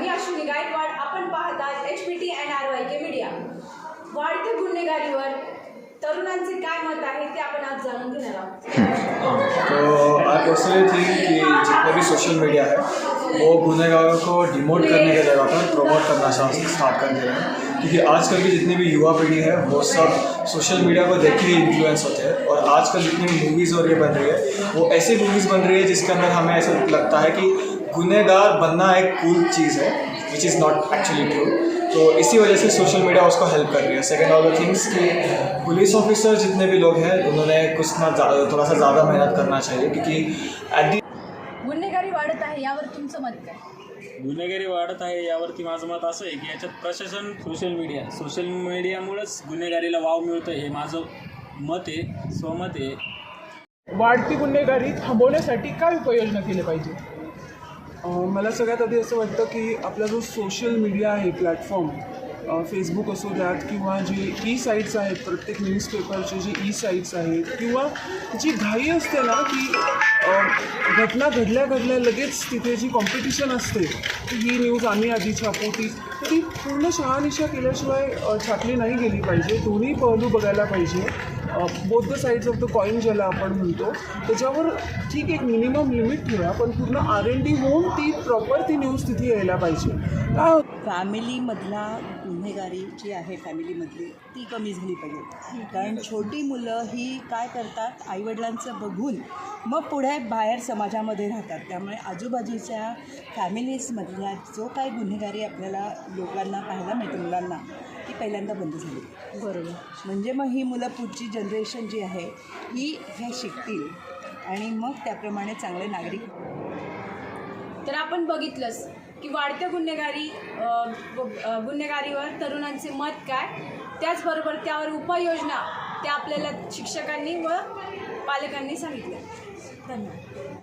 मी अश्विनी गायकवाड पाहतात H P T R K media मत ते आज तो आप पर्सनली थी कि जितने भी सोशल मीडिया है वो गुनहगारों को डिमोट करने की जगह पर प्रमोट करना स्टार्ट कर दे रहे हैं क्योंकि आजकल की जितनी भी युवा पीढ़ी है, वो सब सोशल मीडिया को देख के ही इन्फ्लुएंस होते हैं। और आजकल जितनी भी मूवीज़ और ये बन रही है, वो ऐसी मूवीज़ बन रही है जिसके अंदर हमें ऐसा लगता है कि गुनहगार बनना एक कूल चीज़ है which is not actually true तो इसी वजह से सोशल मीडिया उसको हेल्प कर रही है। सेकेंड ऑल द थिंग्स कि पुलिस ऑफिसर जितने भी लोग हैं उन्होंने कुछ ना ज़्यादा- थोड़ा सा ज़्यादा मेहनत करना चाहिए क्योंकि एट दी गुन्हेगारी वाढत आहे यावर तुमचं मत काय? गुन्हेगारी वाढत आहे यावरती माझं मत असं आहे की याच्यात प्रशासन सोशल मीडिया सोशल मीडियामुळंच गुन्हेगारीला वाव मिळतं हे माझं मत आहे स्वमत आहे. वाढती गुन्हेगारी थांबवण्यासाठी काय उपाययोजना केल्या पाहिजे? मला सगळ्यात आधी असं वाटतं की आपला जो सोशल मीडिया आहे प्लॅटफॉर्म फेसबुक असू द्यात किंवा जे ई साईट्स आहेत प्रत्येक न्यूजपेपरचे जे ई साईट्स आहेत किंवा जी घाई असते ना की घटना घडल्या घडल्या लगेच तिथे जी कॉम्पिटिशन असते ही न्यूज आम्ही आधी छापू ती ती पूर्ण शहानिशा केल्याशिवाय छापली नाही गेली पाहिजे. दोन्ही पहलू बघायला पाहिजे. Both the sides of the coin ज्याला आपण म्हणतो त्याच्यावर ठीक एक मिनिमम लिमिट ठेवा पण पूर्ण आर एन डी होऊन ती प्रॉपर ती न्यूज तिथे यायला पाहिजे. का फॅमिलीमधला गुन्हेगारी जी आहे फॅमिलीमधली ती कमी झाली पाहिजे. कारण छोटी मुलं ही काय करतात आईवडिलांचं बघून मग पुढे बाहेर समाजामध्ये राहतात. त्यामुळे आजूबाजूच्या फॅमिलीजमधल्या जो काय गुन्हेगारी आपल्याला लोकांना पाहायला मिळते मुलांना ती पहिल्यांदा बंद झाली. बरोबर. म्हणजे मग ही मुलं पुढची जनरेशन जी आहे ही हे शिकतील आणि मग त्याप्रमाणे चांगले नागरिक तर आपण बघितलंच की वाढत्या गुन्हेगारी गुन्हेगारीवर तरुणांचे मत काय? त्याचबरोबर त्यावर उपाययोजना त्या आपल्याला शिक्षकांनी व पालकांनी सांगितल्या. धन्यवाद.